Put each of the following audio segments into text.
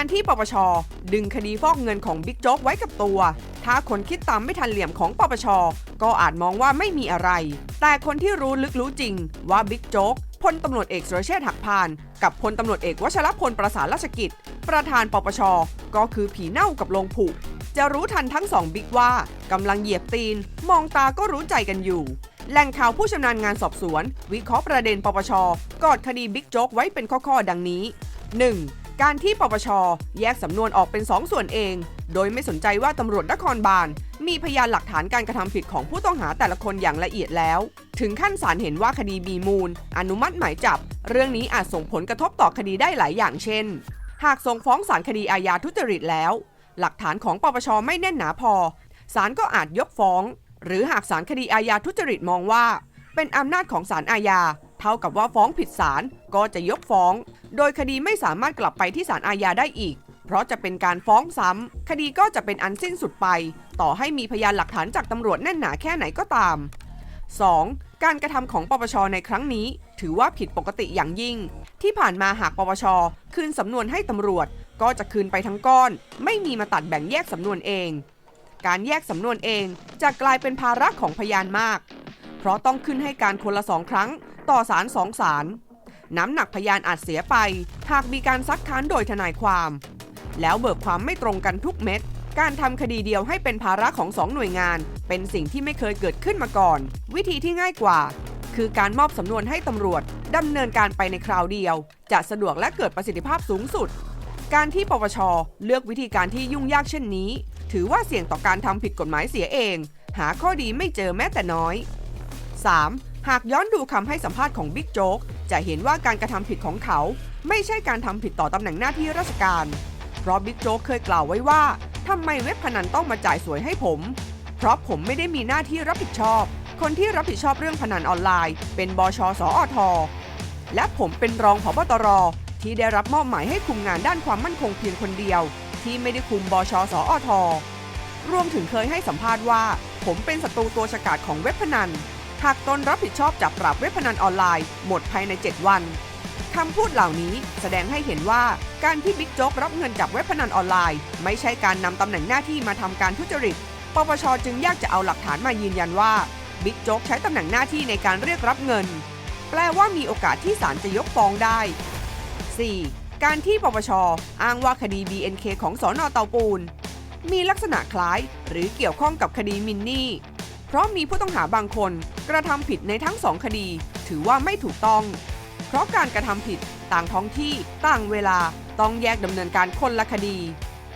การที่ปปช ดึงคดีฟอกเงินของบิ๊กโจ๊กไว้กับตัว ถ้าคนคิดตามไม่ทันเหลี่ยมของปปช ก็อาจมองว่าไม่มีอะไร แต่คนที่รู้ลึกรู้จริงว่าบิ๊กโจ๊กพลตำรวจเอกสุรเชษฐ์หักพานกับพลตำรวจเอกวชรพลประสานราชกิจ ประธานปปช ก็คือผีเน่ากับลงผุจะรู้ทันทั้งสองบิ๊กว่ากำลังเหยียบตีน มองตาก็รู้ใจกันอยู่ แหล่งข่าวผู้ชำนาญงานสอบสวน วิเคราะห์ประเด็นปปช กอดคดีบิ๊กโจ๊กไว้เป็นข้อๆดังนี้ 1. การที่ปปช แยกสำนวนออกเป็น2ส่วนเอง โดยไม่สนใจว่าตำรวจนครบาล มีพยานหลักฐานการกระทำผิดของผู้ต้องหาแต่ละคนอย่างละเอียดแล้ว ถึงขั้นศาลเห็นว่าคดีมีมูล อนุมัติหมายจับ เรื่องนี้อาจส่งผลกระทบต่อคดีได้หลายอย่างเช่น หากส่งฟ้องศาลคดีอาญาทุจริตแล้ว หลักฐานของปปชไม่แน่นหนาพอศาลก็อาจยกฟ้อง หรือหากศาลคดีอาญาทุจริตมองว่า เป็นอำนาจของศาลอาญา เท่ากับว่าฟ้องผิดศาลก็จะยกฟ้อง โดยคดีไม่สามารถกลับไปที่ศาลอาญาได้อีก เพราะจะเป็นการฟ้องซ้ำ คดีก็จะเป็นอันสิ้นสุดไป ต่อให้มีพยานหลักฐานจากตำรวจแน่นหนาแค่ไหนก็ตาม 2. การกระทำของปปชในครั้งนี้ ถือว่าผิดปกติอย่างยิ่ง ที่ผ่านมาหากปปช คืนสำนวนให้ตำรวจ ก็จะคืนไปทั้งก้อน ไม่มีมาตัดแบ่งแยกสำนวนเอง การแยกสำนวนเองจะกลายเป็นภาระของพยานมาก เพราะต้องขึ้นให้การคนละสองครั้ง ต่อศาลสองศาลน้ำหนักพยานอาจเสียไป หากมีการซักค้านโดยทนายความ แล้วเบิกความไม่ตรงกันทุกเม็ด การทำคดีเดียวให้เป็นภาระของสองหน่วยงาน เป็นสิ่งที่ไม่เคยเกิดขึ้นมาก่อน วิธีที่ง่ายกว่า คือการมอบสำนวนให้ตำรวจดำเนินการไปในคราวเดียว จะสะดวกและเกิดประสิทธิภาพสูงสุด การที่ปปชเลือกวิธีการที่ยุ่งยากเช่นนี้ ถือว่าเสี่ยงต่อการทำผิดกฎหมายเสียเอง หาข้อดีไม่เจอแม้แต่น้อย 3. หากย้อนดูคำให้สัมภาษณ์ของบิ๊กโจ๊กจะเห็นว่าการกระทำผิดของเขา ไม่ใช่การทำผิดต่อตำแหน่งหน้าที่ราชการ เพราะบิ๊กโจ๊กเคยกล่าวไว้ว่าทำไมเว็บพนันต้องมาจ่ายสวยให้ผม เพราะผมไม่ได้มีหน้าที่รับผิดชอบ คนที่รับผิดชอบเรื่องพนันออนไลน์ เป็นบชสอทและผมเป็นรองผบตรที่ได้รับมอบหมายให้คุมงานด้านความมั่นคงเพียงคนเดียว ที่ไม่ได้คุมบชสอทรวมถึงเคยให้สัมภาษณ์ว่า ผมเป็นศัตรูตัวฉกาจของเว็บพนัน หากตนรับผิดชอบจับปราบเว็บพนันออนไลน์หมดภายใน 7 วันคำพูดเหล่านี้แสดงให้เห็นว่าการที่บิ๊กโจ๊กรับเงินจากเว็บพนันออนไลน์ ไม่ใช่การนำตำแหน่งหน้าที่มาทำการทุจริต ปปชจึงยากจะเอาหลักฐานมายืนยันว่าบิ๊กโจ๊กใช้ตำแหน่งหน้าที่ในการเรียกรับเงิน แปลว่ามีโอกาสที่ศาลจะยกฟ้องได้ 4. การที่ปปชอ้างว่าคดี BNK ของสอนอเตาปูน มีลักษณะคล้ายหรือเกี่ยวข้องกับคดีมินนี่ เพราะมีผู้ต้องหาบางคนกระทำผิดในทั้งสองคดี ถือว่าไม่ถูกต้อง เพราะการกระทำผิดต่างท้องที่ต่างเวลาต้องแยกดำเนินการคนละคดี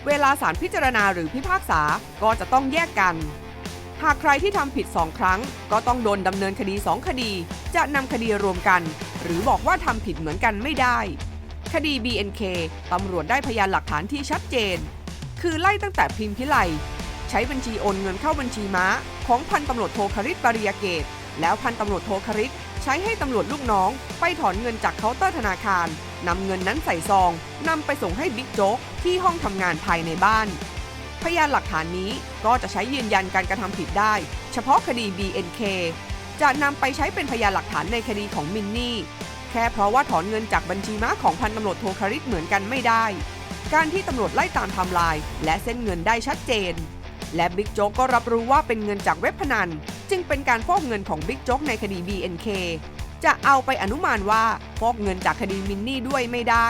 เวลาศาลพิจารณาหรือพิพากษาก็จะต้องแยกกัน หากใครที่ทำผิด2ครั้ง ก็ต้องโดนดำเนินคดี2คดี จะนำคดีรวมกัน หรือบอกว่าทำผิดเหมือนกันไม่ได้ คดี BNK ตำรวจได้พยานหลักฐานที่ชัดเจน คือไล่ตั้งแต่พิมพิไล ใช้บัญชีโอนเงินเข้าบัญชีม้า ของพันตำรวจโทคริตปริยาเกต แล้วพันตำรวจโทคริตใช้ให้ตำรวจลูกน้อง ไปถอนเงินจากเคาน์เตอร์ธนาคารนำเงินนั้นใส่ซองนำไปส่งให้บิ๊กโจ๊กที่ห้องทำงานภายในบ้าน พยานหลักฐานนี้ก็จะใช้ยืนยันการกระทำผิดได้ เฉพาะคดี BNK จะนำไปใช้เป็นพยานหลักฐานในคดีของมินนี่แค่เพราะว่าถอนเงินจากบัญชีม้าของพันตำรวจโทคริตเหมือนกันไม่ได้ การที่ตำรวจไล่ตามทม์ไลน์และเส้นเงินได้ชัดเจน และบิ๊กโจ๊กก็รับรู้ว่าเป็นเงินจากเว็บพนัน จึงเป็นการฟอกเงินของบิ๊กโจ๊กในคดี BNK จะเอาไปอนุมานว่าฟอกเงินจากคดีมินนี่ด้วยไม่ได้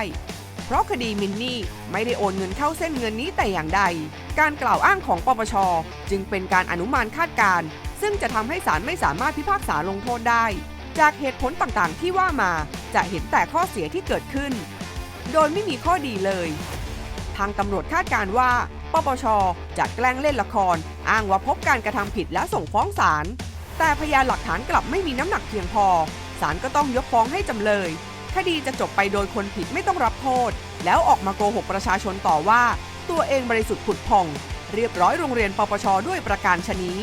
เพราะคดีมินนี่ไม่ได้โอนเงินเข้าเส้นเงินนี้แต่อย่างใด การกล่าวอ้างของปปช จึงเป็นการอนุมานคาดการณ์ซึ่งจะทำให้ศาลไม่สามารถพิพากษาลงโทษได้ จากเหตุผลต่างๆ ที่ว่ามาจะเห็นแต่ข้อเสียที่เกิดขึ้น โดยไม่มีข้อดีเลย ทางตำรวจคาดการณ์ว่า ปปชจะแกล้งเล่นละคร อ้างว่าพบการกระทำผิดและส่งฟ้องศาล แต่พยานหลักฐานกลับไม่มีน้ำหนักเพียงพอ ศาลก็ต้องยกฟ้องให้จำเลย คดีจะจบไปโดยคนผิดไม่ต้องรับโทษ แล้วออกมาโกหกประชาชนต่อว่า ตัวเองบริสุทธิ์ผุดผ่อง เรียบร้อยโรงเรียนปปชด้วยประการชนี้